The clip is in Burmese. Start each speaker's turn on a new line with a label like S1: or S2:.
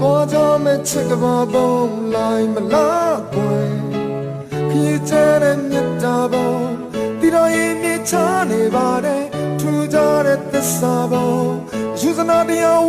S1: တော်ကြမဲ့ချစ်ကဘာပုံလိုက်မလားကွယ်ခရီးကျတဲ့မြတ်တာပုံဒီတော့ရင်မြချနေပါတယ်ထူကြတဲ့သစ္စာပုံယူစနာတရား